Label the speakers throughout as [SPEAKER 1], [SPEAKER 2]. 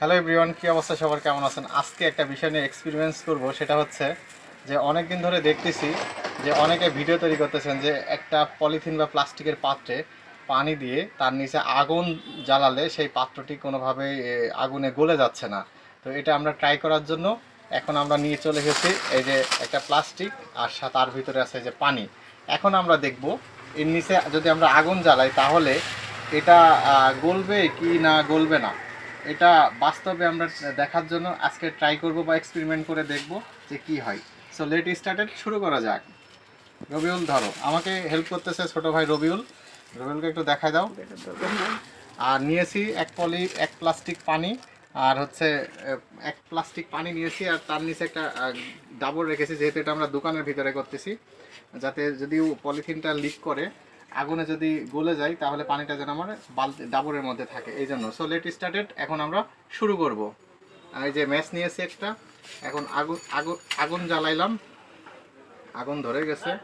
[SPEAKER 1] Hello everyone, কী অবস্থা? সবার কেমন আছেন? আজকে একটা বিষয় নিয়ে এক্সপেরিমেন্স করব, সেটা হচ্ছে যে অনেক দিন ধরে দেখতেছি যে অনেকে ভিডিও তৈরি করতেছেন যে একটা পলিথিন বা প্লাস্টিকের পাত্রে পানি দিয়ে তার নিচে আগুন জ্বালালে সেই পাত্রটি কোনোভাবেই আগুনে গলে যাচ্ছে না। তো এটা আমরা ট্রাই করার জন্য এখন আমরা নিয়ে চলে এসেছি এই যে একটা প্লাস্টিক আর তার ভিতরে আছে যে পানি। এখন আমরা দেখব এর নিচে যদি আমরা আগুন জ্বালাই তাহলে এটা গলবে কি না গলবে না। এটা বাস্তবে আমরা দেখার জন্য আজকে ট্রাই করব বা এক্সপেরিমেন্ট করে দেখব যে কি হয়। সো লেট স্টার্টেড শুরু করা যাক। রবিউল, ধরো। আমাকে হেল্প করতেছে ছোট ভাই রবিউল। রবিউলকে একটু দেখাই দাও। আর নিয়েছি এক পলি, এক প্লাস্টিক পানি। আর হচ্ছে এক প্লাস্টিক পানি নিয়েছি আর তার নিচে একটা ডাবর রেখেছি, যেহেতু এটা আমরা দোকানের ভিতরে করতেছি। যাতে যদি পলিথিনটা লিক করে আগুনে যদি গলে যায়, তাহলে পানিটা যেন আমার বালতি, ডাবরের মধ্যে থাকে। এই জন্য। সো লেট স্টার্টেড এখন আমরা শুরু করব। এই যে ম্যাচ নিয়েছি একটা। এখন আগুন আগুন আগুন জ্বালাইলাম। আগুন ধরে গেছে।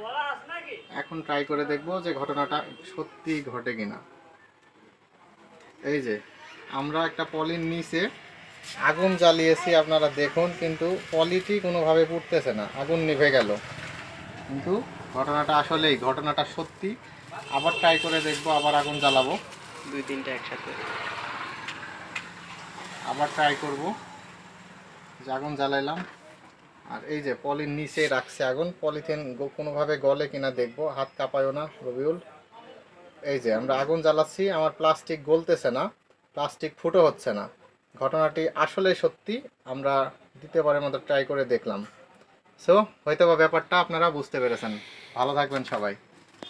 [SPEAKER 1] এখন ট্রাই করে দেখব যে ঘটনাটা সত্যি ঘটে কিনা। এই যে, আমরা একটা পলির নিচে আগুন জ্বালিয়েছি, আপনারা দেখুন, কিন্তু পলিটি কোনোভাবে পুড়তেছে না। আগুন নিভে গেল। কিন্তু ঘটনাটা আসলেই, ঘটনাটা সত্যি। আবার ট্রাই করে দেখব আবার আগুন জ্বালাবো।
[SPEAKER 2] দুই তিনটা একসাথে।
[SPEAKER 1] আবার ট্রাই করব। যে আগুন জ্বালাইলাম। আর এই যে পলির নিচে রাখছে আগুন পলিথিন কোনোভাবে গলে কিনা দেখব। হাত কাঁপায়ও না রবিউল। এই যে আমরা আগুন জ্বালাচ্ছি আমার প্লাস্টিক গলতেছে না প্লাস্টিক ফুটো হচ্ছে না। ঘটনাটি আসলে সত্যি আমরা দ্বিতীয়বারের মতো ট্রাই করে দেখলাম। সো হয়তো বা ব্যাপারটা আপনারা বুঝতে পেরেছেন। ভালো থাকবেন সবাই।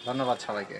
[SPEAKER 1] ধন্যবাদ সবাইকে।